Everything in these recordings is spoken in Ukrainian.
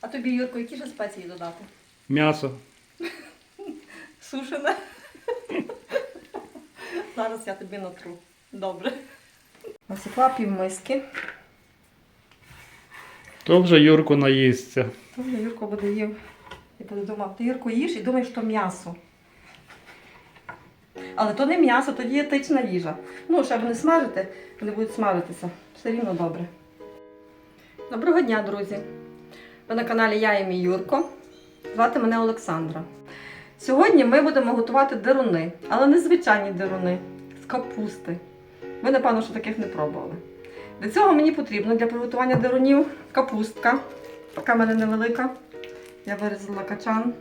А тобі, Юрко, які ж спеції додати? М'ясо. Сушене. Зараз я тобі натру. Добре. Насипла пів миски. То вже Юрко наїсться. То вже Юрко буде їв. І буде думав, ти Юрко їш і думаєш, що м'ясо. Але то не м'ясо, то дієтична їжа. Ну, щоб не смажити, вони будуть смажитися. Все рівно добре. Доброго дня, друзі! Ви на каналі Я і мій Юрко. Звати мене Олександра. Сьогодні ми будемо готувати деруни, але не звичайні деруни з капусти. Ви, напевно, що таких не пробували. Для цього мені потрібно для приготування дерунів капустка. Така в мене невелика. Я вирізала качан.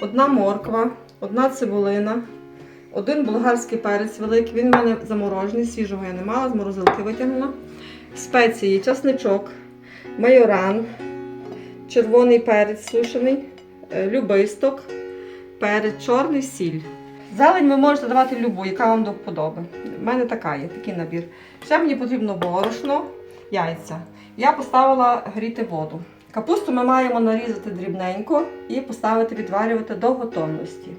Одна морква, одна цибулина, один болгарський перець великий. Він в мене заморожений, свіжого я не мала, з морозилки витягнула. Спеції, часничок, майоран, червоний перець сушений, е, любисток, перець чорний, сіль. Зелень ви можете давати любу, яка вам до вподоби. У мене така є, такий набір. Ще мені потрібно борошно, яйця. Я поставила гріти воду. Капусту ми маємо нарізати дрібненько і поставити відварювати до готовності.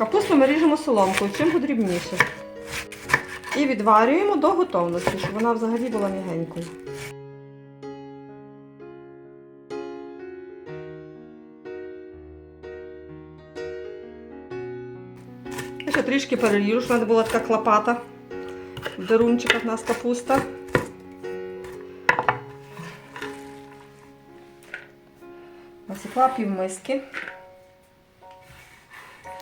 Капусту ми ріжемо соломкою, чим подрібніше. І відварюємо до готовності, щоб вона взагалі була м'ягенькою. Я ще трішки переріжу, щоб не була така клопата. В дерунчиках у нас капуста. Насипла пів миски.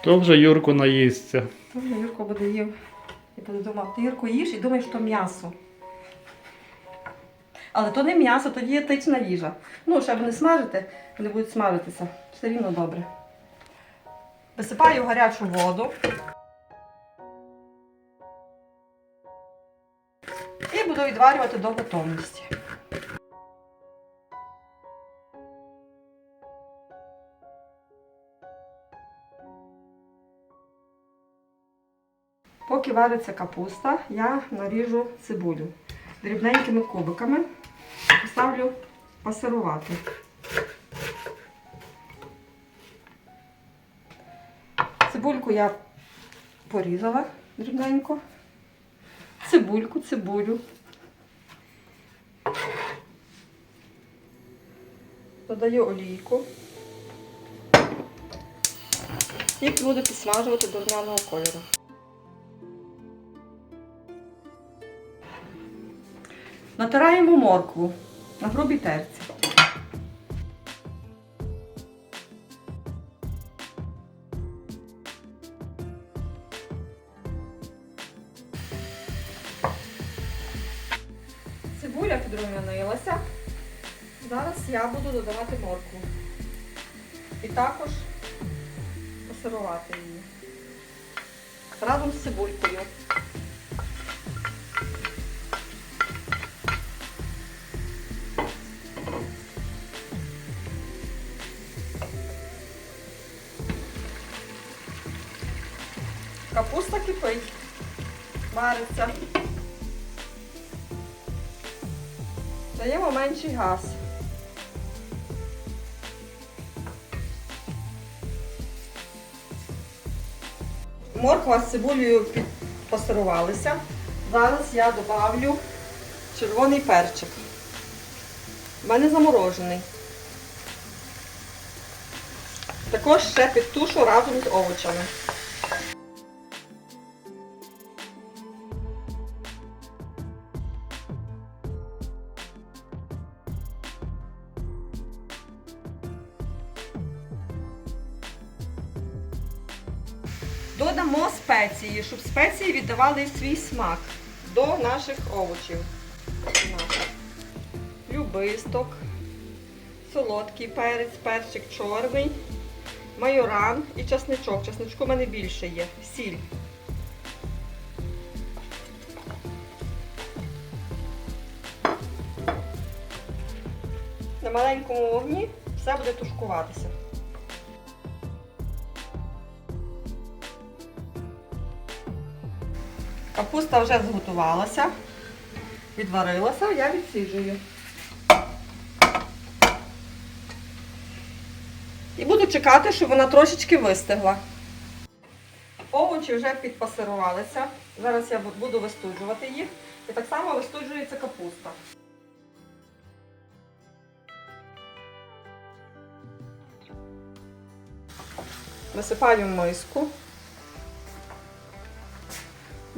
То вже Юрко наїсться. То вже Юрко буде їв і буде думав, ти Юрко їш і думаєш, що м'ясо. Але то не м'ясо, то дієтична їжа. Ну, щоб не смажити, вони будуть смажитися. Все рівно добре. Висипаю гарячу воду. І буду відварювати до готовності. Поки вариться капуста, я наріжу цибулю дрібненькими кубиками. Поставлю пасирувати. Цибульку я порізала дрібненько. Цибульку, цибулю. Додаю олійку. І буду підсмажувати до румяного кольору. Натираємо моркву на грубій терці. Цибуля підрумянилася. Зараз я буду додавати моркву. І також пасирувати її. Разом з цибулькою. Капуста вариться. Даємо менший газ. Морква з цибулею підпасирувалися. Зараз я добавлю червоний перчик. У мене заморожений. Також ще підтушу разом з овочами. Додамо спеції, щоб спеції віддавали свій смак до наших овочів. Любисток, солодкий перець, перчик чорний, майоран і часничок. Часничку в мене більше є. Сіль. На маленькому вогні все буде тушкуватися. Капуста вже зготувалася, відварилася, я відсіджую. І буду чекати, щоб вона трошечки вистигла. Овочі вже підпасирувалися. Зараз я буду вистуджувати їх. І так само вистуджується капуста. Висипаю миску,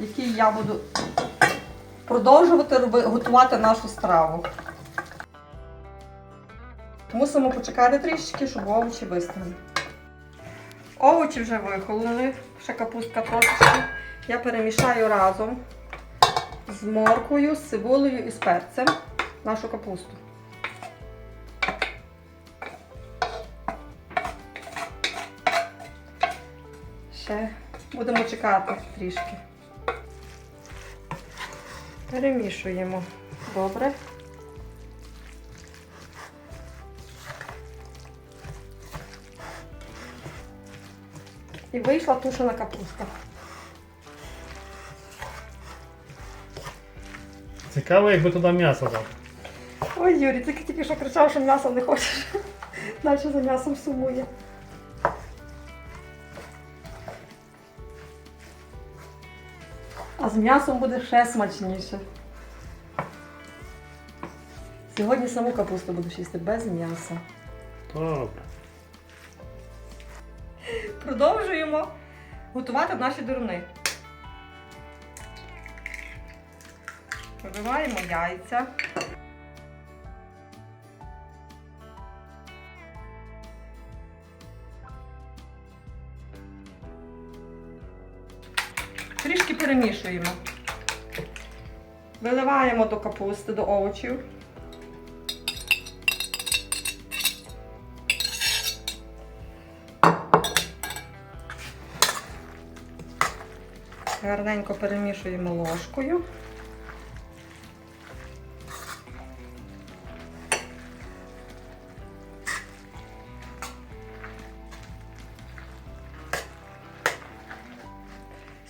в якій я буду продовжувати готувати нашу страву. Мусимо почекати трішечки, щоб овочі вистигли. Овочі вже вихололи, ще капустка трошечки. Я перемішаю разом з морквою, з цибулею і з перцем нашу капусту. Ще будемо чекати трішки. Перемішуємо добре. І вийшла тушена капуста. Цікаво, якби туди м'ясо дав. Ой, Юрій, ти тільки що кричав, що м'ясо не хочеш. Далі за м'ясом сумує. З м'ясом буде ще смачніше. Сьогодні саму капусту буду їсти без м'яса. Добре. Продовжуємо готувати наші дуруни. Вибиваємо яйця. Трішки перемішуємо. Виливаємо до капусти, до овочів. Гарненько перемішуємо ложкою.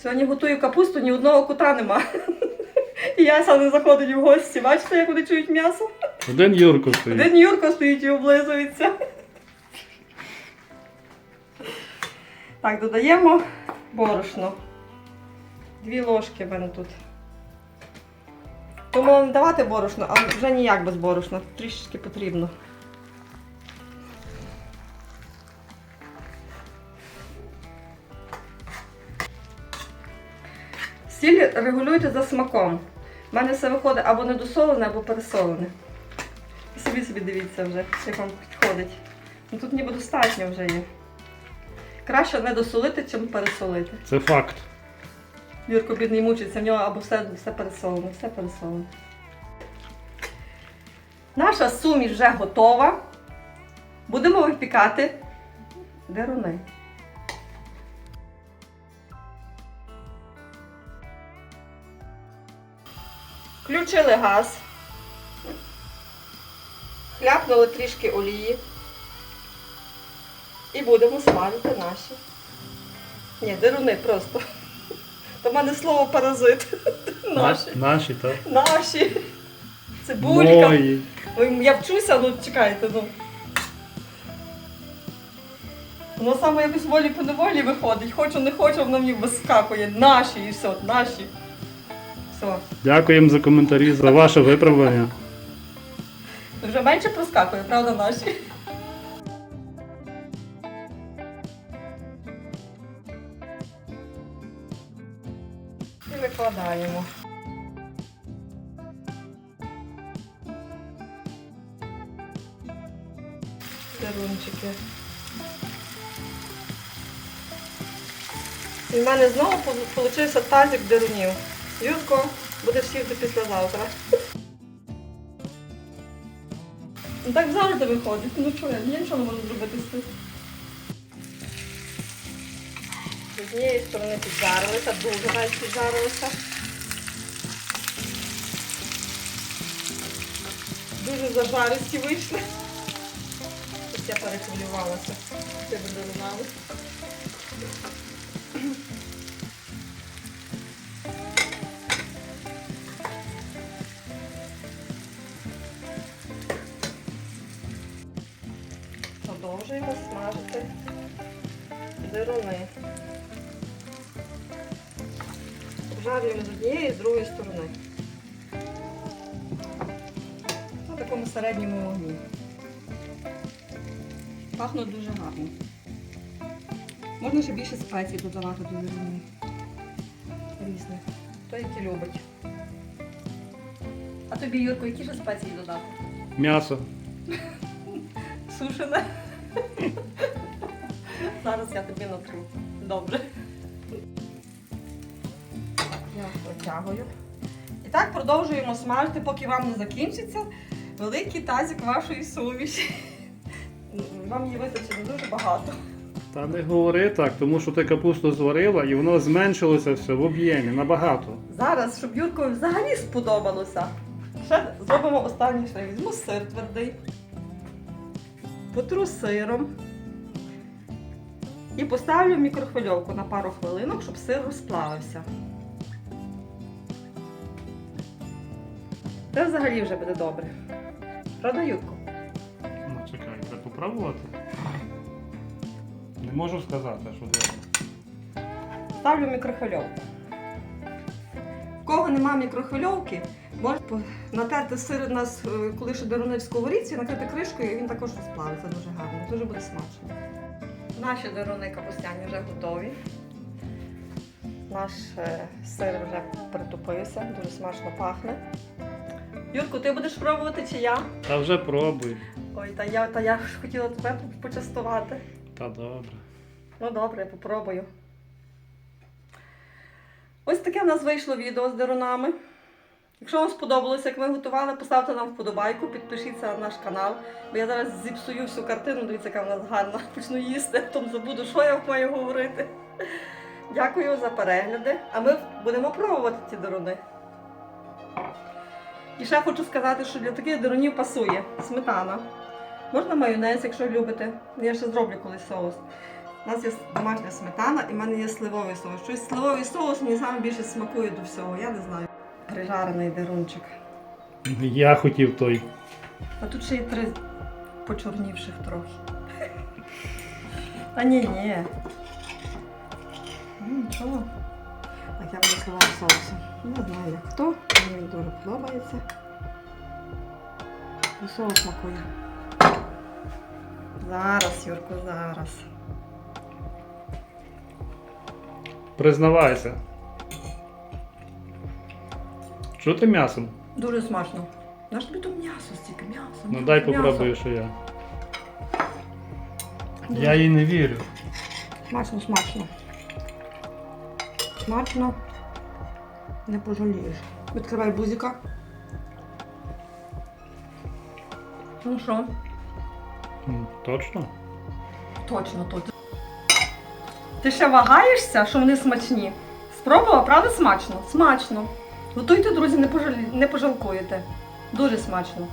Сьогодні готую капусту, ні одного кута нема. І Яся не заходить в гості. Бачите, як вони чують м'ясо? Один Юрко стоїть. Один Юрко стоїть і облизується. Так, додаємо борошно. Дві ложки в мене тут. Думала не давати борошно, а вже ніяк без борошна. Трішечки потрібно. Сіль регулюйте за смаком. У мене все виходить або недосолене, або пересолене. І Собі собі дивіться вже, як вам підходить. Ну тут ніби достатньо вже є. Краще не досолити, чим пересолити. Це факт. Юрко бідний мучиться, в нього або все, все пересолене, все пересолене. Наша суміш вже готова. Будемо випікати деруни. Включили газ. Хляпнули трішки олії. І будемо смажити наші. Ні, деруни просто. То в мене слово паразит. Наші. Наші, так? Наші. Цибулька. Мої. Ой, я вчуся, ну чекайте, ну. Воно саме якось волі по неволі виходить. Хочу, не хочу, воно мені вискакує. Наші і все, наші. Все. Дякуємо за коментарі, за ваше виправлення. Вже менше проскакує, правда, наші. І викладаємо. Дерунчики. І в мене знову вийшов тазик дерунів. Юрко, будеш їсти післязавтра. Ну так завжди виходить. Ну що, я нічого не можу зробити з цим. З однієї сторони піджарилися, дуже навіть піджарилися. Дуже зажаристі вийшли. Ось я перехвилювалася. Це буде лунали. Продовжуємо смажити дируни. Обжарюємо з однієї і з другої сторони. На такому середньому вогні. Пахнуть дуже гарно. Можна ще більше спецій додавати до деревини. Різних. Хто які любить. А тобі, Юрко, які ж спеції додати? М'ясо. Сушене. Зараз я тобі натру. Добре. Я протягую. І так продовжуємо смажити, поки вам не закінчиться великий тазик вашої суміші. Вам її вистачить дуже багато. Та не говори так, тому що ти капусту зварила і воно зменшилося все в об'ємі набагато. Зараз, щоб Юркові взагалі сподобалося, ще зробимо останній шаг. Візьму сир твердий, потру сиром і поставлю в мікрохвильовку на пару хвилинок, щоб сир розплавився. Це взагалі вже буде добре. Правда, Юрко? Ну чекай, треба попробувати. Не можу сказати, що добре. Ставлю мікрохвильовку. В кого нема мікрохвильовки, може по- натерти сир у нас, е, коли ще в сковорідці, накрити кришкою, і він також розплавиться дуже гарно, дуже буде смачно. Наші деруни капустяні вже готові. Наш е, сир вже притупився, дуже смачно пахне. Юрку, ти будеш пробувати чи я? Та вже пробуй. Ой, та я, та я ж хотіла тебе почастувати. Та добре. Ну добре, я попробую. Ось таке в нас вийшло відео з дерунами. Якщо вам сподобалося, як ми готували, поставте нам вподобайку, підпишіться на наш канал, бо я зараз зіпсую всю картину, дивіться, яка в нас гарна. Почну їсти, а потім забуду, що я маю говорити. Дякую за перегляди, а ми будемо пробувати ці деруни. І ще хочу сказати, що для таких дерунів пасує сметана. Можна майонез, якщо любите. Я ще зроблю колись соус. У нас є домашня сметана і в мене є сливовий соус. Щось сливовий соус мені саме більше смакує до всього, я не знаю. Прижарений дерунчик. Я хотів той. А тут ще є три почорнівших трохи. Та ні, ні. Ну, нічого. Так, я буду сливати соусом. Не знаю, як хто. Мені він дуже подобається. Ну, Соус смакує. Зараз, Юрко, зараз. Признавайся. Що ти м'ясом? Дуже смачно. Наш тобі тут м'ясо, стільки м'ясо. Ну м'ясо, дай м'ясо. попробую, що я. Дуже Я їй не вірю. Смачно, смачно. Смачно. Не пожалієш. Відкривай бузика. Ну що? М, Точно? Точно, точно. Ти ще вагаєшся, що вони смачні? Спробувала, правда смачно? Смачно. Готуйте, друзі, не, пожалкуєте. Дуже смачно.